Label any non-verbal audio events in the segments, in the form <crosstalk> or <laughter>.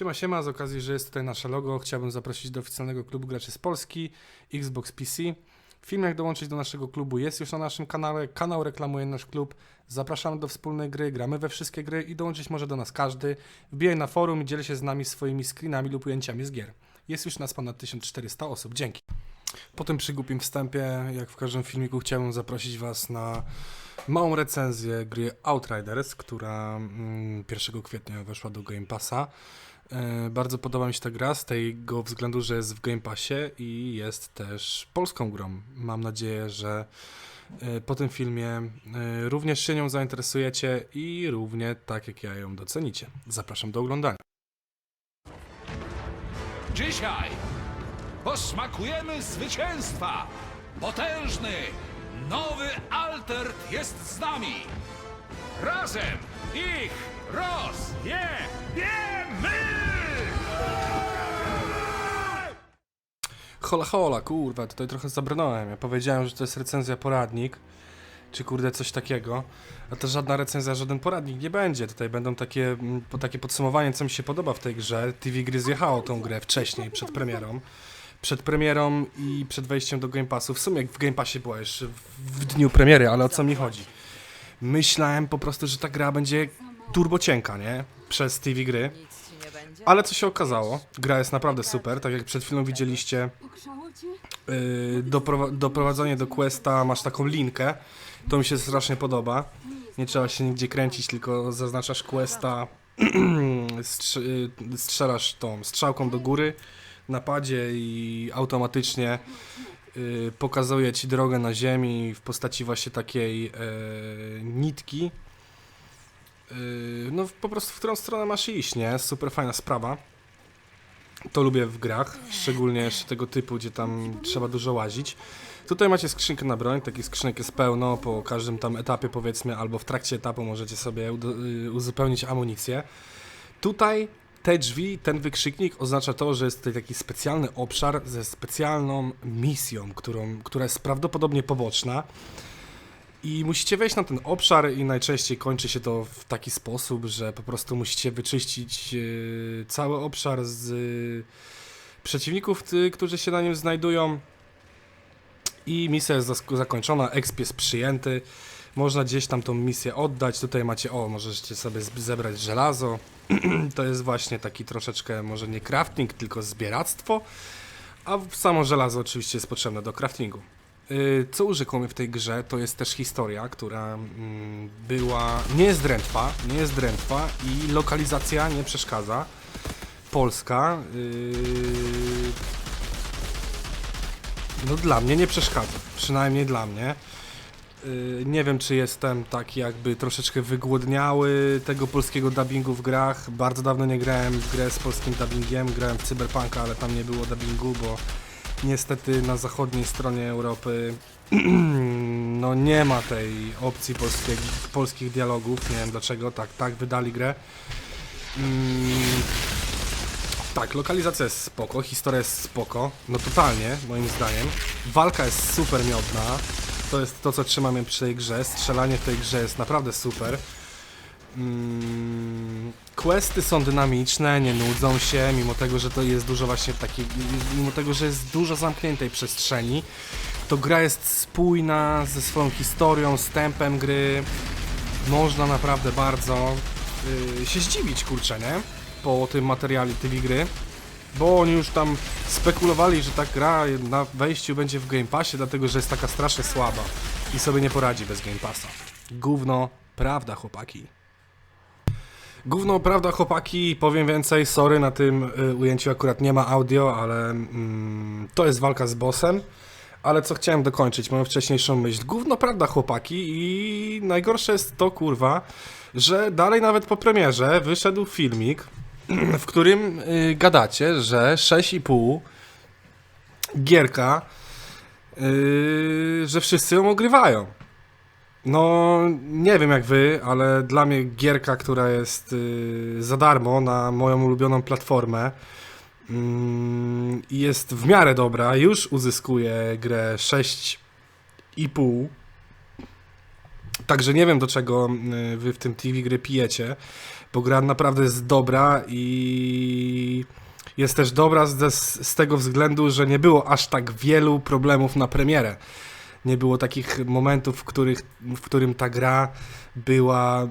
Siema, siema, z okazji, że jest tutaj nasze logo, chciałbym zaprosić do oficjalnego klubu graczy z Polski, Xbox PC. Film jak dołączyć do naszego klubu jest już na naszym kanale, kanał reklamuje nasz klub. Zapraszamy do wspólnej gry, gramy we wszystkie gry i dołączyć może do nas każdy. Wbijaj na forum i dziel się z nami swoimi screenami lub ujęciami z gier. Jest już nas ponad 1400 osób, dzięki. Po tym przygłupim wstępie, jak w każdym filmiku, chciałbym zaprosić Was na małą recenzję gry Outriders, która mm, 1 kwietnia weszła do Game Passa. E, Bardzo podoba mi się ta gra z tego względu, że jest w Game Passie i jest też polską grą. Mam nadzieję, że e, po tym filmie e, również się nią zainteresujecie i równie tak jak ja ją docenicie. Zapraszam do oglądania. Dzisiaj posmakujemy zwycięstwa. Potężny, nowy Altert jest z nami. Razem ich rozjebiemy! Hola hola, kurwa, tutaj trochę zabrnąłem. Ja powiedziałem, że to jest recenzja poradnik, czy kurde coś takiego, a to żadna recenzja, żaden poradnik nie będzie. Tutaj będą takie, mm, po, takie podsumowanie, co mi się podoba w tej grze. TV Gry zjechało tą grę wcześniej, przed premierą. Przed premierą i przed wejściem do Game Passu. W sumie w Game Passie była jeszcze w, dniu premiery, ale o co mi chodzi? Myślałem po prostu, że ta gra będzie turbo cienka, nie? Przez TV Gry. Ale co się okazało? Gra jest naprawdę super, tak jak przed chwilą widzieliście. Yy, doprowa- doprowadzenie do questa, masz taką linkę. To mi się strasznie podoba. Nie trzeba się nigdzie kręcić, tylko zaznaczasz questa, <clears throat> yy, strzelasz tą strzałką do góry na padzie i automatycznie yy, pokazuje ci drogę na ziemi w postaci właśnie takiej yy, nitki. Yy, no po prostu w którą stronę masz iść, nie? Super fajna sprawa. To lubię w grach, szczególnie jeszcze tego typu, gdzie tam trzeba dużo łazić. Tutaj macie skrzynkę na broń, takich skrzynek jest pełno, po każdym tam etapie powiedzmy, albo w trakcie etapu możecie sobie udo- y, uzupełnić amunicję. Tutaj te drzwi, ten wykrzyknik oznacza to, że jest tutaj taki specjalny obszar ze specjalną misją, którą, która jest prawdopodobnie poboczna. I musicie wejść na ten obszar i najczęściej kończy się to w taki sposób, że po prostu musicie wyczyścić e, cały obszar z e, przeciwników, którzy się na nim znajdują. I misja jest zakończona, exp jest przyjęty. Można gdzieś tam tą misję oddać. Tutaj macie, o, możecie sobie zebrać żelazo. <clears throat> to jest właśnie taki troszeczkę, może nie crafting, tylko zbieractwo. A samo żelazo oczywiście jest potrzebne do craftingu. Y, Co urzekło mnie w tej grze, to jest też historia, która mm, była. Nie jest drętwa, nie jest drętwa i lokalizacja nie przeszkadza. Polska. Yy... No dla mnie nie przeszkadza, przynajmniej dla mnie. Yy, Nie wiem, czy jestem taki jakby troszeczkę wygłodniały tego polskiego dubbingu w grach. Bardzo dawno nie grałem w grę z polskim dubbingiem. Grałem w Cyberpunka, ale tam nie było dubbingu, bo niestety na zachodniej stronie Europy <clears throat> no nie ma tej opcji polskiej, polskich dialogów. Nie wiem dlaczego, tak, tak wydali grę. Mm, tak, lokalizacja jest spoko, historia jest spoko, no totalnie, moim zdaniem. Walka jest super miodna, to jest to, co trzyma mnie przy tej grze. Strzelanie w tej grze jest naprawdę super. Mm, questy są dynamiczne, nie nudzą się, mimo tego, że to jest dużo właśnie takiej, mimo tego, że jest dużo zamkniętej przestrzeni, to gra jest spójna ze swoją historią, z tempem gry. Można naprawdę bardzo yy, się zdziwić, kurczę, nie? Po tym materiale tej gry. Bo oni już tam spekulowali, że ta gra na wejściu będzie w Game Passie, dlatego że jest taka strasznie słaba i sobie nie poradzi bez Game Passa. Gówno, prawda, chłopaki. Gówno, prawda, chłopaki, powiem więcej, sorry, na tym y, ujęciu akurat nie ma audio, ale mm, to jest walka z bossem. Ale co chciałem dokończyć, moją wcześniejszą myśl. Gówno, prawda, chłopaki, i najgorsze jest to, kurwa, że dalej nawet po premierze wyszedł filmik, <clears throat> w którym y, gadacie, że 6,5 gierka, y, że wszyscy ją ogrywają. No, nie wiem jak wy, ale dla mnie gierka, która jest y, za darmo na moją ulubioną platformę mm, i jest w miarę dobra, już uzyskuje grę 6,5. Także nie wiem do czego y, wy w tym TV gry pijecie. bo gra naprawdę jest dobra i jest też dobra z, z tego względu, że nie było aż tak wielu problemów na premierę. Nie było takich momentów, w, których, w którym ta gra była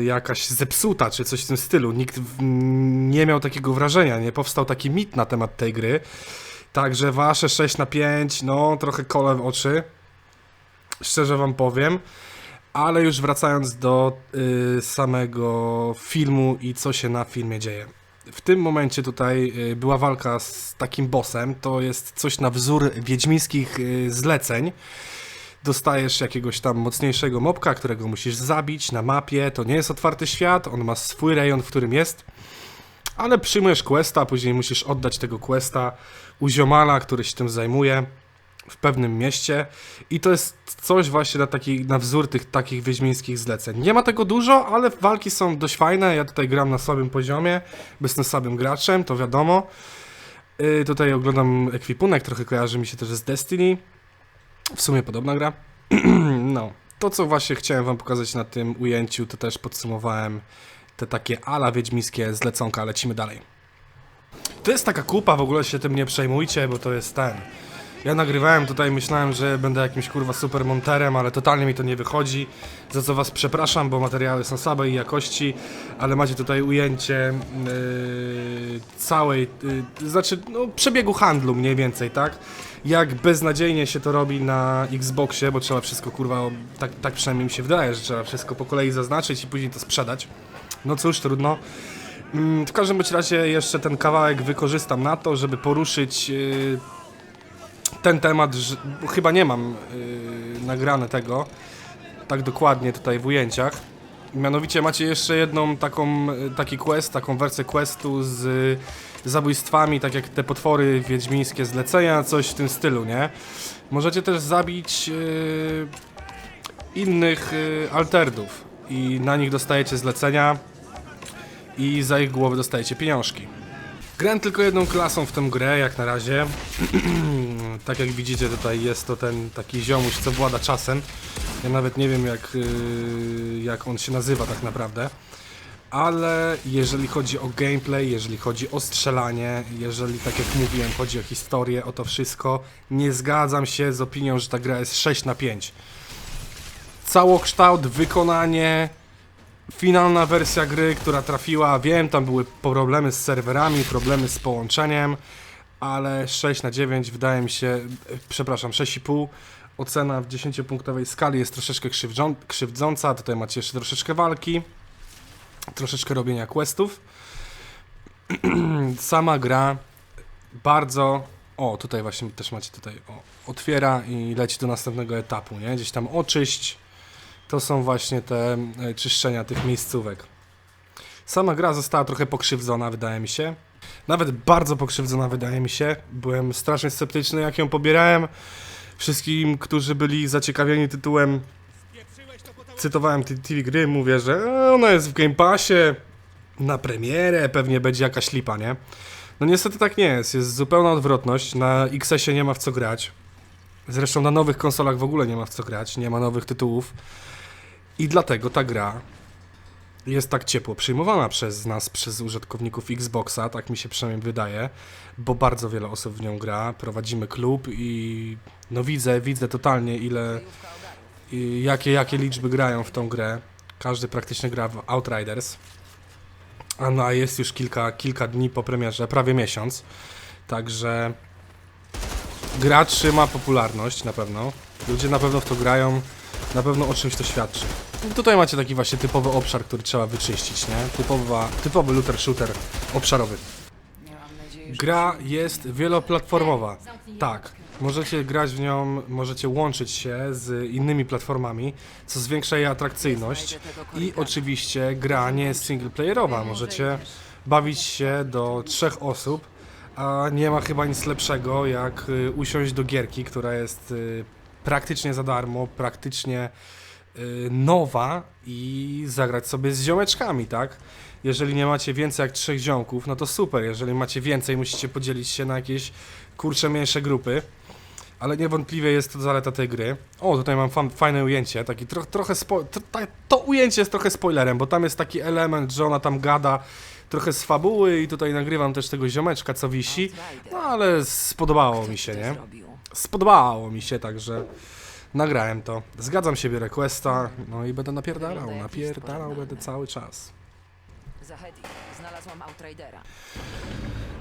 y, <clears throat> jakaś zepsuta, czy coś w tym stylu. Nikt nie miał takiego wrażenia, nie powstał taki mit na temat tej gry. Także wasze 6 na 5, no trochę kole w oczy. Szczerze wam powiem. Ale już wracając do y, samego filmu i co się na filmie dzieje. W tym momencie tutaj y, była walka z takim bossem. To jest coś na wzór wiedźmińskich y, zleceń. Dostajesz jakiegoś tam mocniejszego mobka, którego musisz zabić na mapie. To nie jest otwarty świat, on ma swój rejon, w którym jest. Ale przyjmujesz questa, później musisz oddać tego questa u ziomala, który się tym zajmuje w pewnym mieście i to jest coś właśnie na, taki, na wzór tych takich wiedźmińskich zleceń. Nie ma tego dużo, ale walki są dość fajne, ja tutaj gram na słabym poziomie, jestem słabym graczem, to wiadomo. Yy, tutaj oglądam ekwipunek, trochę kojarzy mi się też z Destiny. W sumie podobna gra. <clears throat> no, to co właśnie chciałem wam pokazać na tym ujęciu, to też podsumowałem te takie ala wiedźmińskie zleconka, lecimy dalej. To jest taka kupa, w ogóle się tym nie przejmujcie, bo to jest ten. Ja nagrywałem tutaj, myślałem, że będę jakimś kurwa super monterem, ale totalnie mi to nie wychodzi. Za co was przepraszam, bo materiały są słabej jakości, ale macie tutaj ujęcie yy, całej, yy, znaczy no, przebiegu handlu mniej więcej, tak? Jak beznadziejnie się to robi na Xboxie, bo trzeba wszystko kurwa, tak, tak przynajmniej mi się wydaje, że trzeba wszystko po kolei zaznaczyć i później to sprzedać. No cóż, trudno. Mm, W każdym bądź razie jeszcze ten kawałek wykorzystam na to, żeby poruszyć yy, ten temat, że, chyba nie mam yy, nagrane tego tak dokładnie tutaj w ujęciach. Mianowicie macie jeszcze jedną taką, y, taki quest, taką wersję questu z y, zabójstwami, tak jak te potwory wiedźmińskie zlecenia, coś w tym stylu, nie? Możecie też zabić yy, innych yy, alterdów i na nich dostajecie zlecenia i za ich głowy dostajecie pieniążki. Grałem tylko jedną klasą w tę grę, jak na razie. <clears throat> tak jak widzicie tutaj jest to ten taki ziomuś, co włada czasem. Ja nawet nie wiem jak, yy, jak on się nazywa tak naprawdę. Ale jeżeli chodzi o gameplay, jeżeli chodzi o strzelanie, jeżeli tak jak mówiłem, chodzi o historię, o to wszystko, nie zgadzam się z opinią, że ta gra jest 6 na 5. Całokształt, wykonanie, finalna wersja gry, która trafiła, wiem, tam były problemy z serwerami, problemy z połączeniem, ale 6 na 9 wydaje mi się, przepraszam, 6,5 ocena w 10-punktowej skali jest troszeczkę krzywdzą, krzywdząca, tutaj macie jeszcze troszeczkę walki, troszeczkę robienia questów. <clears throat> Sama gra bardzo, o tutaj właśnie też macie tutaj, o, otwiera i leci do następnego etapu, nie, gdzieś tam oczyść, to są właśnie te e, czyszczenia tych miejscówek. Sama gra została trochę pokrzywdzona, wydaje mi się. Nawet bardzo pokrzywdzona, wydaje mi się. Byłem strasznie sceptyczny, jak ją pobierałem. Wszystkim, którzy byli zaciekawieni tytułem, cytowałem TV gry, mówię, że e, ona jest w Game Passie, na premierę, pewnie będzie jakaś lipa, nie? No niestety tak nie jest, jest zupełna odwrotność. Na XS-ie nie ma w co grać. Zresztą na nowych konsolach w ogóle nie ma w co grać, nie ma nowych tytułów. I dlatego ta gra jest tak ciepło przyjmowana przez nas, przez użytkowników Xboxa, tak mi się przynajmniej wydaje, bo bardzo wiele osób w nią gra, prowadzimy klub i no widzę, widzę totalnie ile, jakie, jakie liczby grają w tą grę. Każdy praktycznie gra w Outriders. A no, jest już kilka, kilka dni po premierze, prawie miesiąc. Także gra trzyma popularność na pewno. Ludzie na pewno w to grają, na pewno o czymś to świadczy. I Tutaj macie taki właśnie typowy obszar, który trzeba wyczyścić, nie? Typowa, typowy looter shooter obszarowy. Gra jest wieloplatformowa. Tak. Możecie grać w nią, możecie łączyć się z innymi platformami, co zwiększa jej atrakcyjność. I oczywiście gra nie jest singleplayerowa. Możecie bawić się do trzech osób, a nie ma chyba nic lepszego jak y, usiąść do gierki, która jest y, praktycznie za darmo, praktycznie y, nowa i zagrać sobie z ziomeczkami, tak? Jeżeli nie macie więcej jak trzech ziomków, no to super. Jeżeli macie więcej, musicie podzielić się na jakieś kurcze mniejsze grupy. ale niewątpliwie jest to zaleta tej gry. O, tutaj mam fajne ujęcie, taki tro, trochę spo, ta- to ujęcie jest trochę spoilerem, bo tam jest taki element, że ona tam gada trochę z fabuły i tutaj nagrywam też tego ziomeczka, co wisi, no ale spodobało mi się, nie? Spodobało mi się, także nagrałem to. Zgadzam się, biorę questa, no i będę napierdalał, napierdalał będę cały czas. Zahedi, znalazłam Outridera.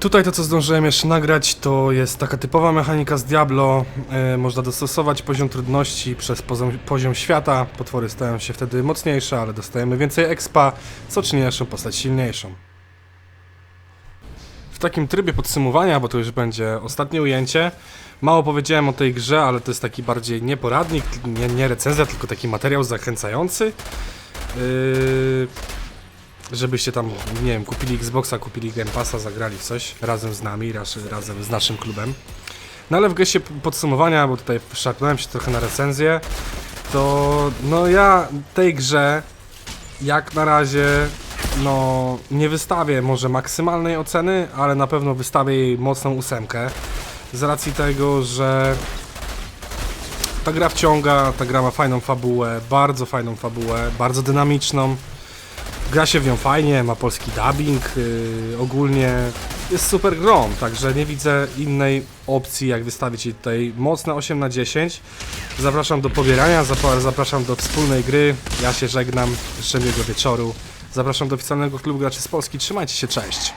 Tutaj to, co zdążyłem jeszcze nagrać, to jest taka typowa mechanika z Diablo. E, można dostosować poziom trudności przez poziom, poziom świata. Potwory stają się wtedy mocniejsze, ale dostajemy więcej expa, co czyni naszą postać silniejszą. Takim trybie podsumowania, bo to już będzie ostatnie ujęcie, mało powiedziałem o tej grze, ale to jest taki bardziej nie poradnik, nie, nie recenzja, tylko taki materiał zachęcający. Yy, żebyście tam, nie wiem, kupili Xboxa, kupili Game Passa, zagrali w coś razem z nami, raz, razem z naszym klubem. No ale w geście podsumowania, bo tutaj szarpnąłem się trochę na recenzję, to no ja tej grze jak na razie no nie wystawię może maksymalnej oceny, ale na pewno wystawię jej mocną ósemkę z racji tego, że ta gra wciąga, ta gra ma fajną fabułę, bardzo fajną fabułę, bardzo dynamiczną. Gra się w nią fajnie, ma polski dubbing, yy, ogólnie jest super grą, także nie widzę innej opcji jak wystawić jej tutaj mocne 8 na 10. Zapraszam do pobierania, zapraszam do wspólnej gry, ja się żegnam, życzę miłego wieczoru. Zapraszam do oficjalnego klubu graczy z Polski, trzymajcie się, cześć!